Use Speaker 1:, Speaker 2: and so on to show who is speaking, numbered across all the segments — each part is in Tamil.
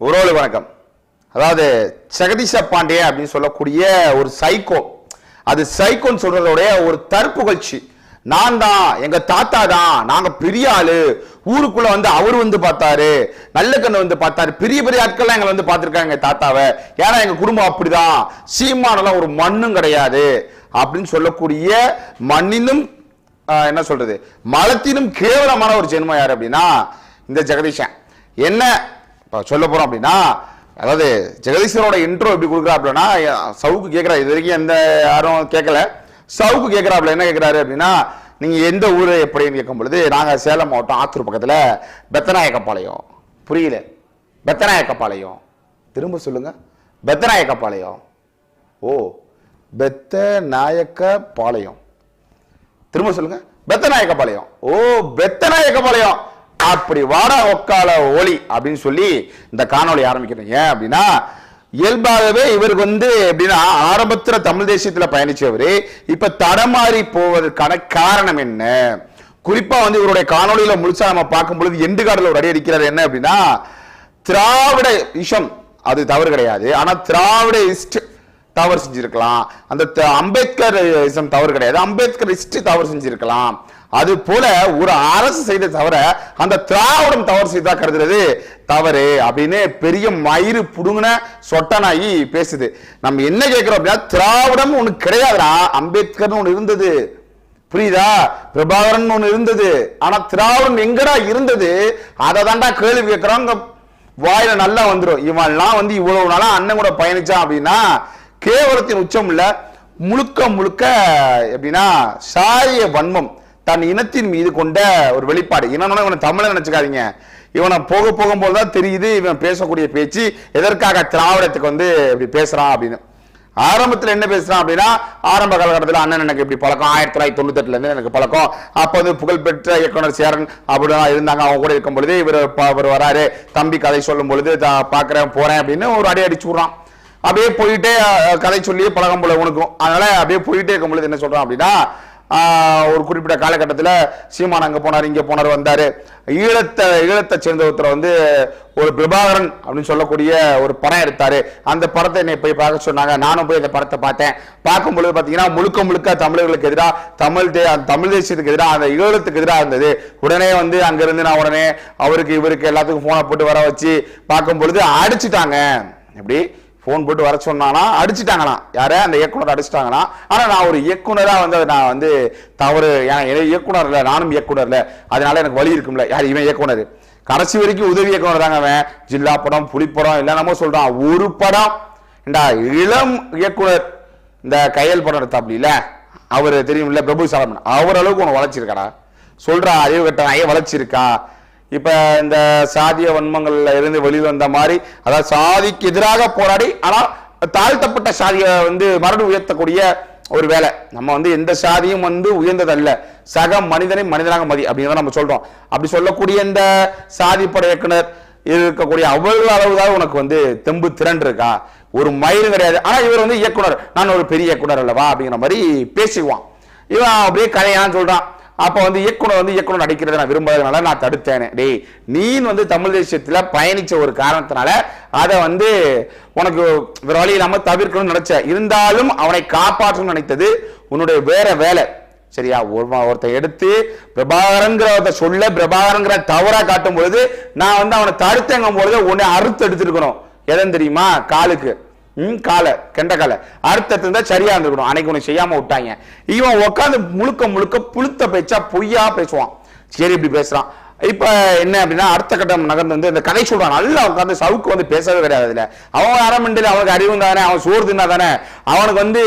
Speaker 1: உறவு வணக்கம். அதாவது ஜெகதீஷ பாண்டிய அப்படின்னு சொல்லக்கூடிய ஒரு சைக்கோ அது சைக்கோன்னு சொல்றதோடைய ஒரு தற்புகழ்ச்சி. நான் தான் எங்க தாத்தா தான் நாங்க பெரிய ஆளு. ஊருக்குள்ள வந்து அவர் வந்து பார்த்தாரு நல்ல கண்ணு வந்து பார்த்தாரு. பெரிய பெரிய ஆட்கள்லாம் எங்களை வந்து பார்த்துருக்காங்க எங்க தாத்தாவை. ஏன்னா எங்க குடும்பம் அப்படிதான். சீமானெல்லாம் ஒரு மண்ணும் கிடையாது. அப்படின்னு சொல்லக்கூடிய மண்ணினும் என்ன சொல்றது? மலத்தினும் கேவலமான ஒரு ஜென்மம் யார் அப்படின்னா இந்த ஜெகதீஷன். என்ன? இப்போ சொல்ல போகிறோம் அப்படின்னா அதாவது ஜெகதீஸ்வரோட இன்ட்ரோ எப்படி கொடுக்குறாப்லன்னா சவுக்கு கேட்குறா இது வரைக்கும் எந்த யாரும் கேட்கல சவுக்கு கேட்குறாப்புல என்ன கேட்குறாரு அப்படின்னா நீங்கள் எந்த ஊர் எப்படின்னு கேட்கும் பொழுது நாங்கள் சேலம் மாவட்டம் ஆத்தூர் பக்கத்தில் பெத்தநாயக்கப்பாளையம். புரியல. பெத்தநாயக்கப்பாளையம். திரும்ப சொல்லுங்கள் பெத்தநாயக்கப்பாளையம். ஓ பெத்த நாயக்க பாளையம் திரும்ப சொல்லுங்க. பெத்தநாயக்கபாளையம் ஓ பெத்தநாயக்கபாளையம் அப்படி வாடா ஒக்கால ஒளி அப்படின்னு சொல்லி இந்த காணொலி ஆரம்பிக்கிறேன் ஏன் அப்படின்னா இயல்பாகவே இவருக்கு வந்து எப்படின்னா ஆரம்பத்தில் தமிழ் தேசியத்தில் பயணிச்சவர் இப்ப தடமாறி போவதற்கான காரணம் என்ன? குறிப்பா வந்து இவருடைய காணொளியில முழுசா நம்ம பார்க்கும் பொழுது எண்டு ஒரு அடி அடிக்கிறார் என்ன அப்படின்னா திராவிட விஷம். அது தவறு கிடையாது. ஆனா திராவிட இஸ்ட் தவறு செஞ்சிருக்கலாம். அந்த அம்பேத்கர் இசம் தவறு கிடையாது. அம்பேத்கர் இஸ்ட் தவறு செஞ்சிருக்கலாம். அது போல ஒரு அரசு செய்த தவிர அந்த திராவிடம் தவறு செய்தா கருதுறது தவறு அப்படின்னு பெரிய மயிறு புடுங்கின சொட்டனாகி பேசுது. நம்ம என்ன கேட்கிறோம் அப்படின்னா திராவிடம் ஒன்று கிடையாதுடா. அம்பேத்கர்னு ஒன்று இருந்தது. புரியுதா? பிரபாகரன் ஒன்று இருந்தது. ஆனா திராவிடம் எங்கடா இருந்தது? அதை தாண்டா கேள்வி கேட்கிறோம் வாயில நல்லா வந்துடும் இவன்லாம் வந்து இவ்வளவு நாளா அண்ணன் கூட பயணிச்சான் அப்படின்னா கேவலத்தின் உச்சம் இல்லை. முழுக்க முழுக்க எப்படின்னா சாரிய வன்மம். தன் இனத்தின் மீது கொண்ட ஒரு வெளிப்பாடு. இனம்னா இவனை தமிழை நினைச்சுக்காதீங்க. இவனை போக போகும்போது தான் தெரியுது இவன் பேசக்கூடிய பேச்சு எதற்காக திராவிடத்துக்கு வந்து இப்படி பேசுறான் அப்படின்னு. ஆரம்பத்தில் என்ன பேசுறான் அப்படின்னா ஆரம்ப காலகட்டத்தில் அண்ணன் எனக்கு இப்படி பழக்கம் ஆயிரத்தி தொள்ளாயிரத்தி தொண்ணூத்தெட்டுல இருந்து எனக்கு பழக்கம். அப்போ வந்து புகழ்பெற்ற இயக்குனர் சேரன் அப்படிலாம் இருந்தாங்க அவங்க கூட இருக்கும் பொழுது இவர் இவர் வராரு தம்பி கதை சொல்லும் பொழுது "தா- பாக்குறேன் போறேன் அப்படின்னு ஒரு அடி அடிச்சு விடுறான். அப்படியே போயிட்டே கதை சொல்லியே பழகம் போல உனக்கும். அதனால அப்படியே போயிட்டே இருக்கும் பொழுது என்ன சொல்றான் அப்படின்னா ஒரு குறிப்பிட்ட காலகட்டத்தில் சீமான் அங்கே போனார் இங்கே போனார் வந்தார். ஈழத்தை ஈழத்தை சேர்ந்த ஒருத்தர் வந்து ஒரு பிரபாகரன் அப்படின்னு சொல்லக்கூடிய ஒரு படம் எடுத்தார். அந்த படத்தை என்னை போய் பார்க்க சொன்னாங்க. நானும் போய் அந்த படத்தை பார்த்தேன். பார்க்கும் பொழுது பார்த்தீங்கன்னா முழுக்க முழுக்க தமிழர்களுக்கு எதிராக தமிழ் தே தமிழ் தேசியத்துக்கு எதிராக அந்த ஈழத்துக்கு எதிராக இருந்தது. உடனே வந்து அங்கேருந்து நான் உடனே அவருக்கு இவருக்கு எல்லாத்துக்கும் ஃபோனை போட்டு வர வச்சு பார்க்கும் பொழுது எப்படி? ஃபோன் போட்டு வர சொன்னானா? அடிச்சிட்டாங்களாம். யாரே? அந்த இயக்குனர் அடிச்சிட்டாங்களாம். ஆனால் நான் ஒரு இயக்குனராக வந்து அதை நான் வந்து தவறு ஏன்னா இயக்குனர் இல்லை நானும் இயக்குனர் இல்லை. அதனால எனக்கு வழி இருக்கும்ல. யார்? இவன் இயக்குனர். கடைசி வரைக்கும் உதவி இயக்குனர் தாங்க அவன். ஜில்லா படம் புலிப்படம் இல்லை நம்ம ஒரு படம். ஏண்டா இளம் இயக்குனர் இந்த கையல் படம் எடுத்தாப்ல இல்லை? அவர் தெரியும்ல பிரபு சாலமன். அவர் அளவுக்கு உன வளர்ச்சிருக்காடா சொல்கிறா அறிவு கட்ட நாயே வளர்ச்சிருக்கா? இப்போ இந்த சாதிய வன்மங்களில் இருந்து வெளியில் வந்த மாதிரி அதாவது சாதிக்கு எதிராக போராடி ஆனால் தாழ்த்தப்பட்ட சாதியை வந்து மறுபடி உயர்த்தக்கூடிய ஒரு வேலை. நம்ம வந்து எந்த சாதியும் வந்து உயர்ந்ததல்ல. சக மனிதனை மனிதனாக மதி அப்படிங்கிறத நம்ம சொல்றோம். அப்படி சொல்லக்கூடிய இந்த சாதி பட இயக்குனர் இருக்கக்கூடிய அவ்வளவு அளவுதான் உனக்கு வந்து தெம்பு திரண்டு இருக்கா? ஒரு மயிலும் கிடையாது. ஆனால் இவர் வந்து இயக்குனர். நான் ஒரு பெரிய இயக்குனர் அல்லவா? அப்படிங்கிற மாதிரி பேசிக்குவான். இவன் அப்படியே கதையான்னு சொல்றான். அப்போ வந்து இயக்குனர் வந்து இயக்குனர் நடிக்கிறத நான் விரும்பாததுனால நான் தடுத்தேன். டேய் நீ வந்து தமிழ் தேசியத்தில் பயணித்த ஒரு காரணத்தினால அதை வந்து உனக்கு வேற வழி இல்லாமல் தவிர்க்கணும்னு நினைச்ச. இருந்தாலும் அவனை காப்பாற்றணும்னு நினைத்தது உன்னுடைய வேற வேலை. சரியா? ஒரு- ஒருத்தன் எடுத்து பிரபாகரங்கிறத சொல்ல பிரபாகரங்கிற தவறா காட்டும் பொழுது நான் வந்து அவனை தடுத்தங்கும் பொழுது உன்னை அறுத்து எடுத்துருக்கணும். எதன் தெரியுமா? காலுக்கு. ம் காலை கெண்டக்காலை அறுத்தது இருந்தா சரியா இருந்திருக்கணும் அன்னைக்கு உனக்கு செய்யாம விட்டாங்க. இவன் உட்காந்து முழுக்க முழுக்க புழுத்த பேச்சா பொய்யா பேசுவான். சரி இப்படி பேசுறான். இப்ப என்ன அப்படின்னா அடுத்த கட்டம் நகர்ந்து வந்து இந்த கதை சொல்றான். நல்லா உட்காந்து சவுக்கு வந்து பேசவே கிடையாது அதுல. அவன் அரமண்டில் அவனுக்கு அறிவு தானே அவன் சோறு தின்னா தானே. அவனுக்கு வந்து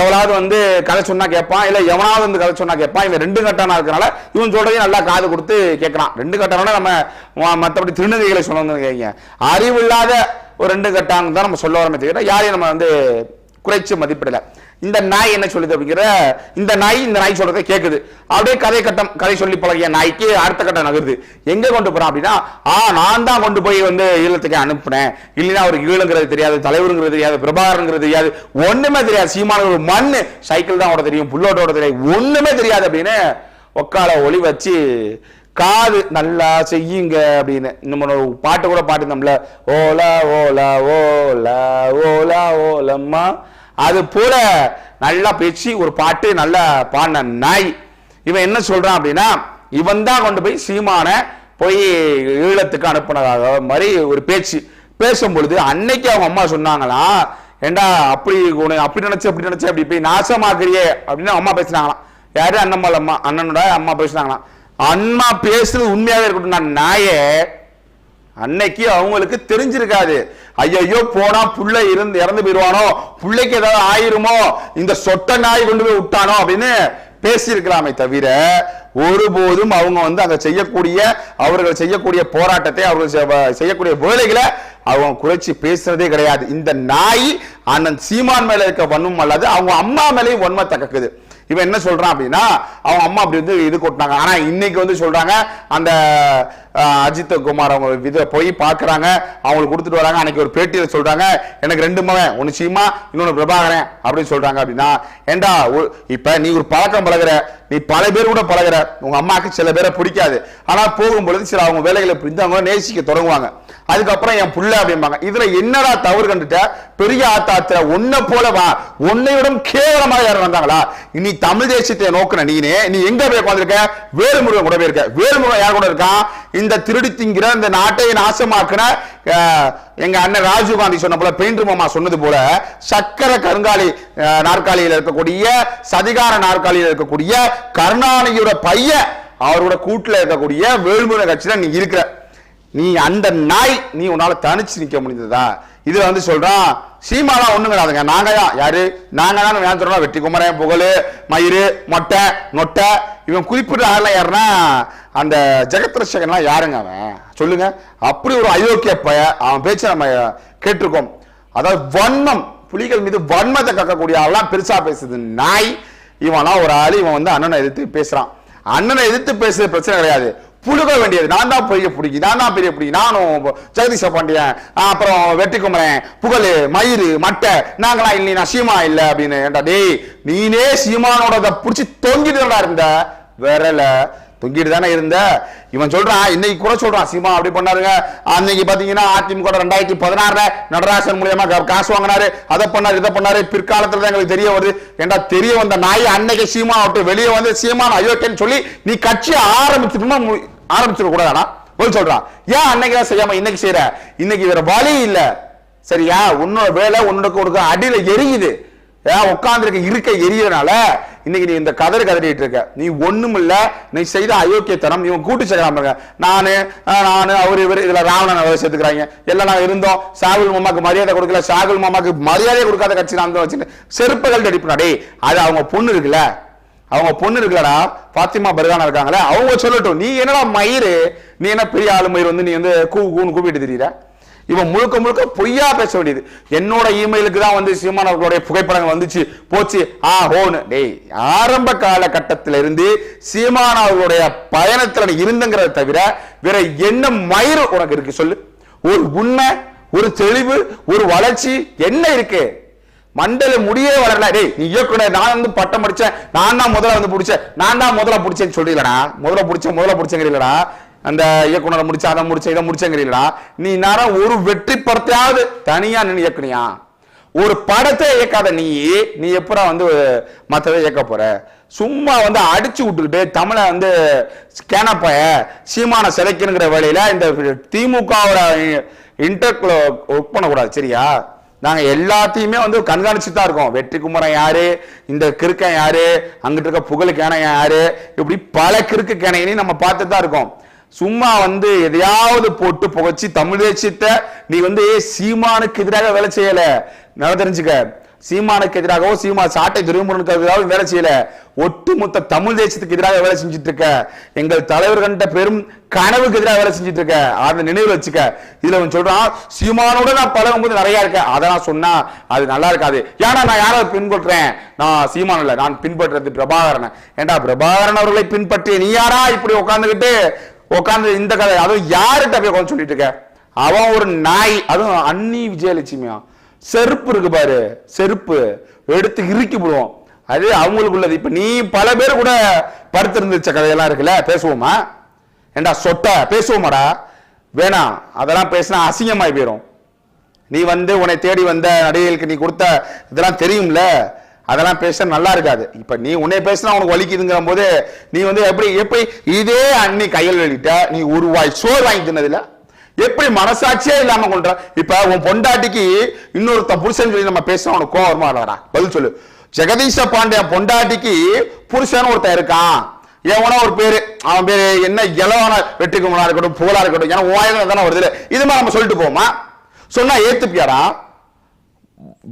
Speaker 1: எவ்வளவு வந்து கதை சொன்னா கேட்பான் இல்ல எவனாவது வந்து கதை சொன்னா கேட்பான். இவன் ரெண்டு கட்டானா இருக்கனால இவன் சொல்றதையும் நல்லா காது கொடுத்து கேட்கறான். ரெண்டு கட்டம்னா நம்ம மற்றபடி மத்தபடி திருநங்கைகளை சொல்லணும்னு கேட்க அறிவு இல்லாத ஒரு ரெண்டு கட்டாங்க தான் நம்ம சொல்ல வரமே தவிர யாரையும் நம்ம வந்து குறைச்சி மதிப்பிடல. இந்த நாய் என்ன சொல்லுது அப்படிங்கிற இந்த நாய் இந்த நாய் சொல்றதை கேட்குது அப்படியே கதை கட்டம் கதை சொல்லி பழகிய நாய்க்கு அடுத்த கட்டம் நகருது. எங்க கொண்டு போறான் அப்படின்னா ஆ நான் தான் கொண்டு போய் வந்து ஈழத்துக்கு அனுப்புனேன். இல்லைன்னா அவருக்கு ஈழங்கிறது தெரியாது தலைவருங்கிறது தெரியாது பிரபாகரங்கிறது தெரியாது. ஒண்ணுமே தெரியாது. சீமான ஒரு மண் சைக்கிள் தான் ஓட தெரியும் புல்லோட்டோட தெரியாது. ஒண்ணுமே தெரியாது அப்படின்னு ஒக்கால ஒளி வச்சு காது நல்லா செய்யுங்க அப்படின்னு. நம்ம ஒரு பாட்டு கூட பாட்டுந்தோம்ல ஓலா ஓலா ஓலா ஓலா ஓலம்மா. அது போல நல்லா பேச்சு ஒரு பாட்டு நல்லா பாடின நாய். இவன் என்ன சொல்றான் அப்படின்னா இவன் தான் கொண்டு போய் சீமான போய் ஈழத்துக்கு அனுப்புனதாக மாதிரி ஒரு பேச்சு. பேசும் பொழுது அன்னைக்கு அவங்க அம்மா சொன்னாங்களாம் ஏண்டா அப்படி உன்னை அப்படி நினைச்சு அப்படி நினைச்சு அப்படி போய் நாசமாக்குறியே அப்படின்னு அம்மா பேசினாங்களாம். யாரு? அண்ணம்மாள் அம்மா. அண்ணனோட அம்மா பேசினாங்களாம். அம்மா பேசுறது உண்மையாவே இருக்கட்டும். நான் நாயே அன்னைக்கு அவங்களுக்கு தெரிஞ்சிருக்காது. ஐயோ போனா புள்ள இருந்து இறந்து போயிருவானோ புள்ளைக்கு ஏதாவது ஆயிருமோ? இந்த சொட்ட நாய் கொண்டு போய் விட்டானோ? அப்படின்னு பேசியிருக்கலாமே தவிர ஒருபோதும் அவங்க வந்து அங்க செய்யக்கூடிய அவர்கள் செய்யக்கூடிய போராட்டத்தை அவர்கள் செய்யக்கூடிய வேலைகளை அவங்க குறைச்சி பேசுறதே கிடையாது. இந்த நாய் அண்ணன் சீமான் மேல இருக்க வன்மம் அல்லது அவங்க அம்மா மேலேயும் வன்மை தக்கக்குது. இவன் என்ன சொல்றான் அப்படின்னா அவங்க அம்மா அப்படி வந்து இது கொட்டினாங்க. ஆனா இன்னைக்கு வந்து சொல்றாங்க அந்த அஜித் குமார் அவங்க இதை போய் பார்க்குறாங்க அவங்களுக்கு கொடுத்துட்டு வராங்க. அன்னைக்கு ஒரு பேட்டியில் சொல்றாங்க எனக்கு ரெண்டு மகன் ஒன்று சீமா இன்னொன்று பிரபாகரன் அப்படின்னு சொல்றாங்க அப்படின்னா ஏண்டா இப்போ நீ ஒரு பழக்கம் பழகுற நீ பல பேர் கூட பழகுற உங்க அம்மாவுக்கு சில பேரை பிடிக்காது. ஆனால் போகும்பொழுது சில அவங்க வேலைகளை புரிந்து அவங்க நேசிக்க தொடங்குவாங்க. அதுக்கப்புறம் என் புள்ள அப்படிம்பாங்க. இதுல என்னடா தவறு கண்டுட்ட? பெரிய ஆத்தாத்துல உன்னை போல வா. உன்னையுடன் கேவலமா யாரும் வந்தாங்களா? நீ தமிழ் தேசியத்தை நோக்குன நீனே. நீ எங்க போய் உட்காந்துருக்க வேலுமுருகன் கூட போயிருக்க வேலுமுருகன் யார் கூட இருக்கான்? இந்த திருடி திங்கிற இந்த நாட்டை நாசமாக்குன அஹ், எங்க அண்ணன் ராஜீவ் காந்தி சொன்ன போல பெயிண்டர் மாமா சொன்னது போல சக்கர கருங்காலி நாற்காலியில் இருக்கக்கூடிய சதிகார நாற்காலியில் இருக்கக்கூடிய கருணாநிதியோட பையன் அவரோட கூட்டுல இருக்கக்கூடிய வேல்முருகன் கட்சியில நீ இருக்கிற. நீ அந்த நாய் நீ உன்னால தனிச்சு நிக்க முடிந்ததா? இதுல வந்து சொல்றான் சீமாலாம் ஒண்ணும் கிடையாதுங்க நாங்க தான் யாரு நாங்க தான் நான் வெற்றி குமரன் புகழு மயிறு மொட்டை நொட்டை. இவன் குறிப்பிட்ட ஆள்லாம் யாருன்னா அந்த ஜெகத்ரசகன்லாம் யாருங்க அவன்? சொல்லுங்க. அப்படி ஒரு அயோக்கிய பய அவன் பேச்சு நம்ம கேட்டிருக்கோம். அதாவது வன்மம் புலிகள் மீது வன்மத்தை கக்கக்கூடிய ஆள்லாம் பெருசா பேசுது. நாய் இவன்லாம் ஒரு ஆள் இவன் வந்து அண்ணனை எதிர்த்து பேசுறான். அண்ணனை எதிர்த்து பேசுறது பிரச்சனை கிடையாது. புழுக வேண்டியது. நான் தான் பெரிய பிடிக்கி நான் தான் பெரிய பிடிக்கி நானும் ஜெகதீஷ பாண்டியன் அப்புறம் வெற்றி குமரன் புகழ் மயிறு மட்டை. நாங்களாம் இல்லை நான் சீமா இல்ல அப்படின்னு. ஏன்டா டேய் நீனே சீமானோட புடிச்சு தொங்கிட்டு இருந்த. விரல தொங்கிட்டு தானே இருந்த? இவன் சொல்றான் இன்னைக்கு கூட சொல்றான் சீமா அப்படி பண்ணாருங்க. அன்னைக்கு பாத்தீங்கன்னா அதிமுக ரெண்டாயிரத்தி பதினாறுல நடராசன் மூலியமா காசு வாங்கினாரு அதை பண்ணாரு இதை பண்ணாரு. பிற்காலத்துல தான் எங்களுக்கு தெரிய வருது. ஏன்டா தெரிய வந்த நாய் அன்னைக்கு சீமா விட்டு வெளியே வந்து சீமான் அயோக்கியன்னு சொல்லி நீ கட்சி ஆரம்பிச்சிருமா ஆரம்பிச்சிட கூடாதானா போய் சொல்றான். ஏன் அன்னைக்கு தான் செய்யாம இன்னைக்கு செய்யற இன்னைக்கு வேற வழி இல்ல. சரியா? உன்னோட வேலை உன்னோட கொடுக்க அடியில எரியுது. ஏன் உட்காந்துருக்க இருக்க எரியறனால இன்னைக்கு நீ இந்த கதறு கதறிட்டு இருக்க. நீ ஒண்ணும் இல்ல. நீ செய்த அயோக்கியத்தனம் இவன் கூட்டு சேர்க்கலாம் இருக்க நானு நானு அவர் இவர் இதுல ராவணன் அவர் சேர்த்துக்கிறாங்க. எல்லாம் நாங்க இருந்தோம். சாகுல் மாமாக்கு மரியாதை கொடுக்கல. சாகுல் மாமாக்கு மரியாதை கொடுக்காத கட்சி நான் தான் வச்சுட்டு செருப்புகள் அடிப்பா அது அவங்க பொண்ணு இருக்குல்ல? அவங்க பொண்ணு இருக்கலடா பாத்திமா பர்கானா இருக்காங்களே அவங்க சொல்லட்டும். நீ என்னடா மயிறு? நீ என்ன பெரிய ஆளு மயிர் வந்து நீ வந்து கூ கூன்னு கூப்பிட்டு தெரியுற? இவன் முழுக்க முழுக்க பொய்யா பேச வேண்டியது. என்னோட இமெயிலுக்கு தான் வந்து சீமான் அவர்களுடைய புகைப்படங்கள் வந்துச்சு போச்சு. ஆ ஹோனு டேய் ஆரம்ப காலகட்டத்தில இருந்து சீமான் அவர்களுடைய பயணத்துல இருந்துங்கிறத தவிர வேற என்ன மயிறு உனக்கு இருக்கு சொல்லு. ஒரு உண்மை ஒரு தெளிவு ஒரு வளர்ச்சி என்ன இருக்கு? மண்டல முடியே வளரல. டேய் நீ இயக்குனர் நான் வந்து பட்டம் படிச்சேன். நான் தான் முதல்ல வந்து பிடிச்சேன். நான் தான் முதல்ல பிடிச்சேன்னு சொல்றீங்களடா. முதல்ல பிடிச்சேன் முதல்ல பிடிச்சேங்கிறீங்களடா. அந்த இயக்குனரை முடிச்ச அதை முடிச்ச இதை முடிச்சேங்கிறீங்களா? நீ நேரம் ஒரு வெற்றி படத்தையாவது தனியா நின்று இயக்குனியா? ஒரு படத்தை இயக்காத நீ நீ எப்படா வந்து மற்றதை இயக்க போற? சும்மா வந்து அடிச்சு விட்டுக்கிட்டு தமிழை வந்து கேனப்பய சீமான சிலைக்கணுங்கிற வேலையில இந்த திமுகவோட இன்டர்குள்ள ஒர்க் பண்ணக்கூடாது சரியா? நாங்கள் எல்லாத்தையுமே வந்து கண்காணிச்சுட்டு தான் இருக்கோம். வெற்றி குமரன் யாரு? இந்த கிறுக்கன் யாரு? அங்கிட்டு இருக்க புகழ் கேனையன் யாரு? இப்படி பல கிறுக்கு கேனையனையும் நம்ம பார்த்துட்டு தான் இருக்கோம். சும்மா வந்து எதையாவது போட்டு புகைச்சி தமிழ் தேசியத்தை நீ வந்து சீமானுக்கு எதிராக வேலை செய்யல. நல்லா தெரிஞ்சுக்க. சீமானுக்கு எதிராகவோ சீமா சாட்டை துருமுருனுக்கு எதிராகவும் வேலை செய்யல. ஒட்டுமொத்த தமிழ் தேசத்துக்கு எதிராக வேலை செஞ்சுட்டு இருக்க எங்கள் தலைவர் கண்ட பெரும் கனவுக்கு எதிராக வேலை செஞ்சுட்டு இருக்க அதை நினைவில் வச்சுக்க. இதுல அவன் சொல்றான் சீமானோட நான் பழகும் போது நிறைய இருக்கேன். அதை நான் சொன்னா அது நல்லா இருக்காது. ஏன்னா நான் யாரை பின்பற்றுறேன்? நான் சீமான் இல்ல நான் பின்பற்றுறது பிரபாகரனை. ஏன்டா பிரபாகரன் அவர்களை பின்பற்றி நீ யாரா? இப்படி உட்கார்ந்துகிட்டு உட்காந்து இந்த கதை அதுவும் யார்கிட்ட போய் உட்காந்து சொல்லிட்டு இருக்க? அவன் ஒரு நாய் அதுவும் அன்னி விஜயலட்சுமியா? செருப்பு இருக்கு பாரு செருப்பு. எடுத்து இறுக்கி விடுவோம் அது அவங்களுக்கு உள்ளது இப்ப நீ பல பேர் கூட படுத்திருந்துச்ச கதையெல்லாம் இருக்குல்ல பேசுவோமா? ஏண்டா சொட்ட பேசுவோமாடா? வேணாம் அதெல்லாம் பேசினா அசிங்கமாய் போயிடும் நீ வந்து உன்னை தேடி வந்த நடிகைகளுக்கு நீ கொடுத்த இதெல்லாம் தெரியும்ல? அதெல்லாம் பேச நல்லா இருக்காது. இப்ப நீ உன்னை பேசினா உனக்கு வலிக்குதுங்கிற போது நீ வந்து எப்படி எப்படி? இதே அண்ணி கையில் எழுதிட்ட நீ ஒரு வாய் சோறு வாங்கி தின்னதில்ல? எப்படி மனசாட்சியே இல்லாம கொண்ட இப்ப உன் பொண்டாட்டிக்கு இன்னொருத்த புருஷன் சொல்லி நம்ம பேசினா உனக்கு கோபமா இல்லடா பதில் சொல்லு. ஜெகதீஷ பாண்டியன் பொண்டாட்டிக்கு புருஷன் ஒருத்தன் இருக்கான். எவனோ ஒரு பேரு. அவன் பேரு என்ன இளவன வெற்றிக்குமரா இருக்கட்டும் புகழா இருக்கட்டும் ஏன்னா ஓயில தானே வருது. இது மாதிரி நம்ம சொல்லிட்டு போமா சொன்னா ஏத்துப்பியாடா?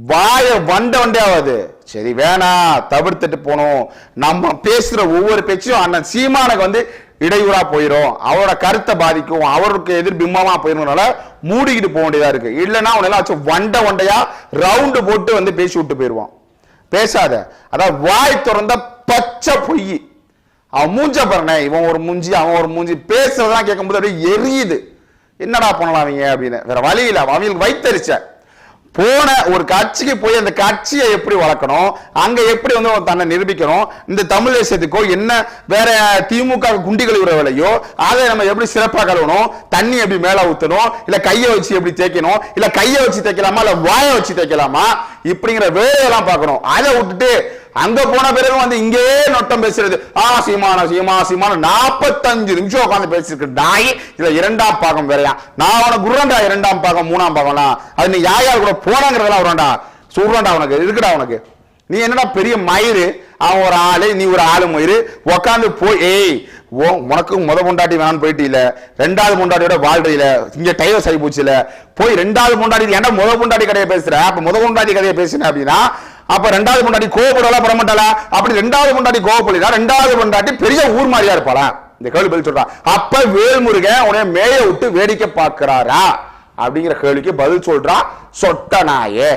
Speaker 1: வாய வண்ட வண்டே ஆகாது சரி வேணாம் தவிர்த்துட்டு போகணும் நம்ம பேசுற ஒவ்வொரு பேச்சும் அண்ணன் சீமானுக்கு வந்து இடையூறா போயிடும் அவரோட கருத்தை பாதிக்கும். அவருக்கு எதிர் போயிடும்னால மூடிக்கிட்டு போக வேண்டியதா இருக்கு. இல்லைன்னா அவனெல்லாம் வச்சு வண்டை வண்டையா ரவுண்டு போட்டு வந்து பேசி விட்டு போயிடுவான் பேசாத. அதான் வாய் திறந்த பச்சை பொய். அவன் மூஞ்ச பாருனே இவன் ஒரு மூஞ்சி அவன் ஒரு மூஞ்சி. பேசுறதெல்லாம் கேட்கும்போது அப்படியே எரியுது. என்னடா பண்ணலாம் அவங்க அப்படின்னு. வேற வழியில் அவங்களுக்கு வைத்தரிச்சேன் போன ஒரு கட்சிக்கு போய் அந்த கட்சியை எப்படி வளர்க்கணும்? அங்க எப்படி வந்து தன்னை நிரூபிக்கணும்? இந்த தமிழ் தேசியத்துக்கோ என்ன வேற திமுக குண்டி கழுவுற வேலையோ அதை நம்ம எப்படி சிறப்பாக கழுவணும்? தண்ணி எப்படி மேல ஊத்தணும்? இல்ல கையை வச்சு எப்படி தேய்க்கணும்? இல்ல கையை வச்சு தேய்க்கலாமா? இல்ல வாயை வச்சு தேய்க்கலாமா? இப்படிங்கிற வேலையெல்லாம் பார்க்கணும். அதை விட்டுட்டு அங்க போன பிறகு வந்து இங்கேயே நொட்டம் பேசுறது. ஆ சீமான சீமா சீமான நாற்பத்தஞ்சு நிமிஷம் உட்காந்து பேசிருக்கு நாய் இதுல இரண்டாம் பாகம் வேறையா? நான் அவனை குருண்டா இரண்டாம் பாகம் மூணாம் பாகம்லாம் அது நீ யார் யார் கூட போனாங்கிறதெல்லாம் வரும்டா சொல்றேன்டா உனக்கு இருக்குடா உனக்கு. நீ என்னடா பெரிய மயிறு? அவன் ஒரு ஆளு நீ ஒரு ஆளு மயிறு. உக்காந்து போய் ஏய் ஓ உனக்கு முத பொண்டாட்டி வேணாம்னு போயிட்டு இல்ல. ரெண்டாவது பொண்டாட்டியோட வாழ்றையில இங்க டைவர்ஸ் ஆகி போச்சு போய் ரெண்டாவது பொண்டாட்டி ஏன்டா முத பொண்டாட்டி கதையை பேசுற? அப்ப முத பொண்டாட்டி கதையை பேசுன அப்படின்னா அப்ப ரெண்டாவது பொண்டாட்டி கோவப்படலாம் படமாட்டாளா? அப்படி ரெண்டாவது பொண்டாட்டி கோவப்படலாம் ரெண்டாவது பொண்டாட்டி பெரிய ஊர் மாதிரியா இருப்பாளா? இந்த கேள்வி பதில் சொல்றான் அப்ப வேல்முருகன் உன்னை மேய விட்டு வேடிக்கை பார்க்கிறாரா? அப்படிங்கிற கேள்விக்கு பதில் சொல்றான் சொட்ட நாயே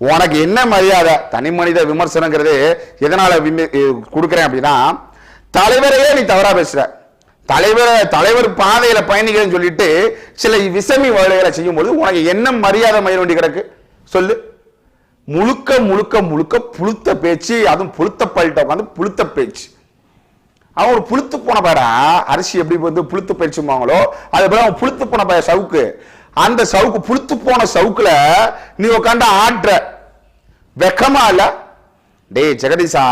Speaker 1: உனக்கு என்ன மரியாதை? தனி மனித விமர்சனங்கிறது எதனால கொடுக்குறேன் அப்படின்னா தலைவரையே நீ தவறா பேசுற. தலைவர் தலைவர் பாதையில பயணிக்கிறேன்னு சொல்லிட்டு சில விசமி வேலைகளை செய்யும்போது உனக்கு என்ன மரியாதை மயிர் வேண்டி கிடக்கு? சொல்லு. முழுக்க முழுக்க முழுக்க புளுத்த பேச்சு அதுவும் புளுத்த பல்ட்ட உட்காந்து புளுத்த பேச்சு. அவன் ஒரு புளுத்து போன பாடா அரிசி எப்படி வந்து புளுத்து பயிற்சிமாங்களோ அது போல அவன் புளுத்து போன பாய சவுக்கு. அந்த சவுக்கு புளுத்து போன சவுக்குல நீ உட்காந்து ஆடுற. வெக்கமா இல்ல? டேய் ஜெகதீஷா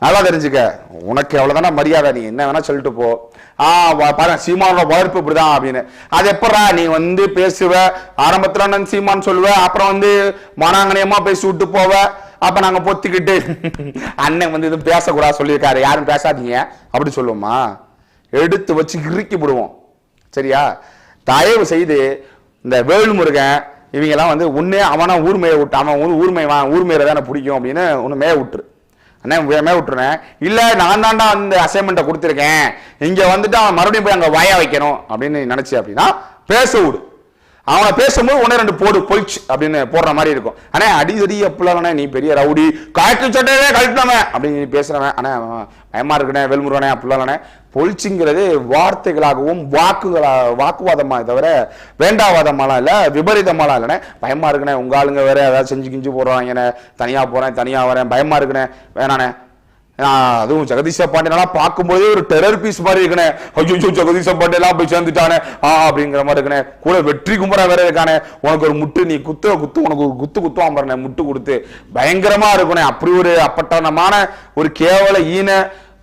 Speaker 1: நல்லா தெரிஞ்சுக்க. உனக்கு எவ்வளவுதானே மரியாதை நீ என்ன வேணா சொல்லிட்டு போ. ஆ பாரு சீமானோட வளர்ப்பு இப்படிதான் அப்படின்னு. அது எப்படா நீ வந்து பேசுவ? ஆரம்பத்துல நான் சீமான் சொல்லுவ அப்புறம் வந்து மனாங்கனியமா பேசி விட்டு போவ. அப்ப நாங்க பொத்திக்கிட்டு. அண்ணன் வந்து எதுவும் பேசக்கூடாது சொல்லியிருக்காரு. யாரும் பேசாதீங்க. அப்படி சொல்லுவோமா? எடுத்து வச்சு இறுக்கி விடுவோம் சரியா? தயவு செய்து இந்த வேல்முருகன் இவங்கெல்லாம் வந்து உன்னே அவனா ஊர்மையை விட்டு அவன் ஊர்மை ஊர் ஊர் தானே பிடிக்கும் அப்படின்னு ஒன்று மேய விட்டுரு. அண்ணே வே- விட்டுருனேன் இல்லை நான் தான்டா அந்த அசைன்மெண்ட்டை கொடுத்துருக்கேன். இங்கே வந்துட்டு அவன் மறுபடியும் போய் அங்கே வய வைக்கணும் அப்படின்னு நினச்சி அப்படின்னா பேச விடு. அவனை பேசும்போது ஒன்று ரெண்டு போடு பொழிச்சு அப்படின்னு போடுற மாதிரி இருக்கும். அண்ணே அடிதடி எப்படிலாம் நீ பெரிய ரவுடி. காய்க்கு சட்டையே கழட்டினவன் அப்படின்னு நீ பேசுகிறவன் ஆனால் அவன் பயமா இருக்கனே வெல்முருகனே அப்படிலாம்ண்ணே பொழிச்சுங்கிறது வார்த்தைகளாகவும் வாக்குகளா வாக்குவாதமாக தவிர வேண்டாவாதமாலாம் இல்லை விபரீதமாலாம் இல்லைண்ணே. பயமாக இருக்குண்ணே உங்க ஆளுங்க வேற ஏதாவது செஞ்சு கிஞ்சு போடுறாங்கண்ணே. தனியாக போகிறேன் தனியாக வரேன். பயமாக இருக்குண்ணே வேணாண்ணே. அதுவும் ஜெகதீஷ பாண்டியனெல்லாம் பார்க்கும்போதே ஒரு டெரர் பீஸ் மாதிரி இருக்கனே. ஐயோ ஜெகதீஷ பாண்டியெல்லாம் போய் சேர்ந்துட்டானே. ஆ அப்படிங்கிற மாதிரி இருக்கனே. கூட வெற்றி கும்பரா வேற இருக்கானே. உனக்கு ஒரு முட்டு நீ குத்து குத்து உனக்கு ஒரு குத்து குத்துவான் பாருனே முட்டு கொடுத்து. பயங்கரமா இருக்கனே. அப்படி ஒரு அப்பட்டனமான ஒரு கேவல ஈன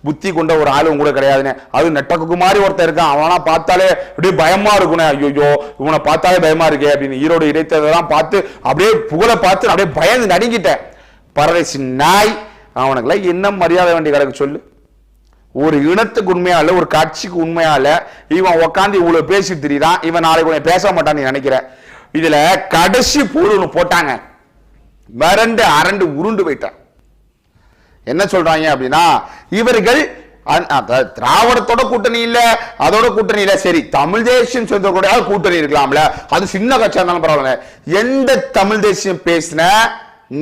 Speaker 1: புத்தி கொண்ட ஒரு ஆளும் கூட கிடையாதுனே. அது நெட்டக்கு மாதிரி ஒருத்தன் இருக்கான். அவனா பார்த்தாலே அப்படியே பயமா இருக்குண்ணே ஐயோ இவனை பார்த்தாலே பயமா இருக்கே அப்படின்னு ஈரோடு இடைத்ததெல்லாம் பார்த்து அப்படியே புகழை பார்த்து அப்படியே பயந்து நடுங்கிட்டேன். பரதேசி நாய் அவனுக்குல இன்னும் மரியாதை வேண்டிய கிடக்கு சொல்லு. ஒரு இனத்துக்கு உண்மையால ஒரு கட்சிக்கு உண்மையால இவன் உட்காந்து இவ்வளவு பேசி திரியுறான் இவன் நாளைக்கு உன்னை பேச மாட்டான்னு நீ நினைக்கிற. இதுல கடைசி போர் ஒன்று போட்டாங்க. வறண்டு அரண்டு உருண்டு போயிட்டான். என்ன சொல்றாங்க அப்படின்னா இவர்கள் திராவிடத்தோட கூட்டணி இல்ல அதோட கூட்டணி இல்ல சரி தமிழ் தேசியம் சேர்ந்த கூட கூட்டணி இருக்கலாம்ல அது சின்ன கட்சியா இருந்தாலும் பரவாயில்ல. எந்த தமிழ் தேசியம் பேசின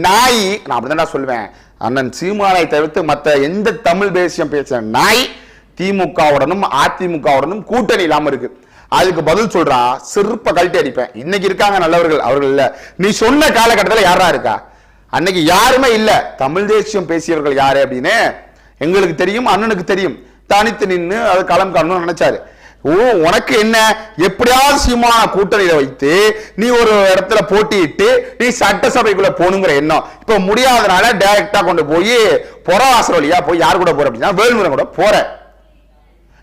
Speaker 1: நாய் நான் அப்படிதான் சொல்லுவேன் அண்ணன் சீமானை தவிர்த்து மத்த எந்த தமிழ் தேசியம் பேசின நாய் திமுகவுடனும் அதிமுகவுடனும் கூட்டணி இல்லாமல் இருக்கு. அதுக்கு பதில் சொல்றான் சிற்ப கழட்டி அடிப்பேன். இன்னைக்கு இருக்காங்க நல்லவர்கள் அவர்கள் இல்ல. நீ சொன்ன காலகட்டத்தில் யாரா இருக்கா? அன்னைக்கு யாருமே இல்ல. தமிழ் தேசியம் பேசியவர்கள் யாரு அப்படின்னு எங்களுக்கு தெரியும் அண்ணனுக்கு தெரியும். தனித்து நின்னு அது களம் காணணும்னு நினைச்சாரு. ஓ உனக்கு என்ன? எப்படியாவது சீமான கூட்டணியில வைத்து நீ ஒரு இடத்துல போட்டியிட்டு நீ சட்டசபைக்குள்ள போகணுங்கிற எண்ணம். இப்ப முடியாதனால டைரக்டா கொண்டு போய் புறவாசல் வழியா போய் யார் கூட போற அப்படின்னா வேலுமுருகன் கூட போற.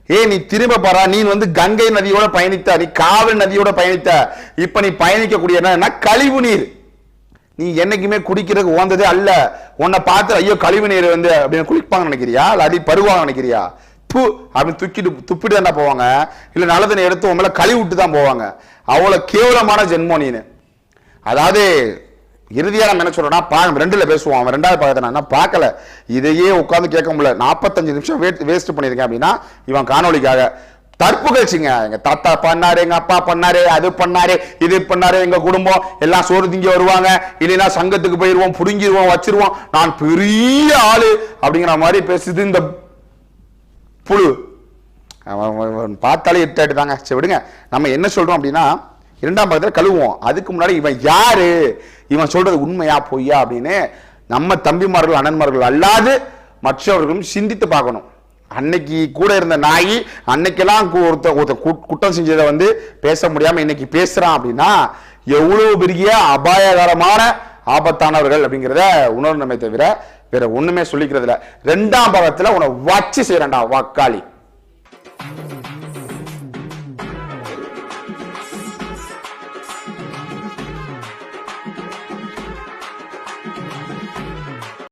Speaker 1: ஏ நீ திரும்ப பாரா நீ வந்து கங்கை நதியோட பயணித்த நீ காவிரி நதியோட பயணித்த. இப்ப நீ பயணிக்கக்கூடிய என்ன கழிவு நீர். நீ என்னைக்குமே குடிக்கிறதுக்கு உந்ததே அல்ல. உன்னை பார்த்து ஐயோ கழிவு நீர் வந்து அப்படின்னு குளிப்பாங்க நினைக்கிறியா? அல்ல அடி பருவாங்க நினைக்கிறியா? துப்பு அப்படின்னு தூக்கிட்டு துப்பிட்டு என்ன போவாங்க. இல்லை நல்ல எடுத்து உங்களை கழுவி விட்டு தான் போவாங்க. அவ்வளோ கேவலமான ஜென்மோ நீனு. அதாவது இறுதியா நம்ம என்ன சொல்கிறோன்னா பா ரெண்டுல பேசுவோம். அவன் ரெண்டாவது பாகத்தை நான் பார்க்கல. இதையே உட்காந்து கேட்க முடியல. நாற்பத்தஞ்சு நிமிஷம் வேஸ்ட் பண்ணியிருக்கேன் அப்படின்னா இவன் காணொளிக்காக தற்புகழ்ச்சிங்க எங்க தாத்தா பண்ணாரு எங்க அப்பா பண்ணாரு அது பண்ணாரு இது பண்ணாரு எங்க குடும்பம் எல்லாம் சோறு திங்க வருவாங்க. இல்லைன்னா சங்கத்துக்கு போயிடுவோம் புடுங்கிடுவோம் வச்சிருவோம். நான் பெரிய ஆளு அப்படிங்கிற மாதிரி பேசுது இந்த புழு. பார்த்தாலே இட்டாட்டு தாங்க சரி விடுங்க. நம்ம என்ன சொல்கிறோம் அப்படின்னா இரண்டாம் பக்கத்தில் கழுவுவோம். அதுக்கு முன்னாடி இவன் யாரு? இவன் சொல்றது உண்மையா பொய்யா அப்படின்னு நம்ம தம்பிமார்கள் அண்ணன்மார்கள் அல்லாது மற்றவர்களும் சிந்தித்து பார்க்கணும். அன்னைக்கு கூட இருந்த நாய் அன்னைக்கெல்லாம் ஒருத்த ஒருத்த குற்றம் செஞ்சதை வந்து பேச முடியாம இன்னைக்கு பேசுறான் அப்படின்னா எவ்வளவு பெரிய அபாயகரமான ஆபத்தானவர்கள் அப்படிங்கிறத உணர்ந்தமே தவிர வேற ஒண்ணுமே சொல்லிக்கிறது இல்ல ரெண்டாம் பாகத்துல உன வச்சு செய்யறேன்டா வாக்காளி.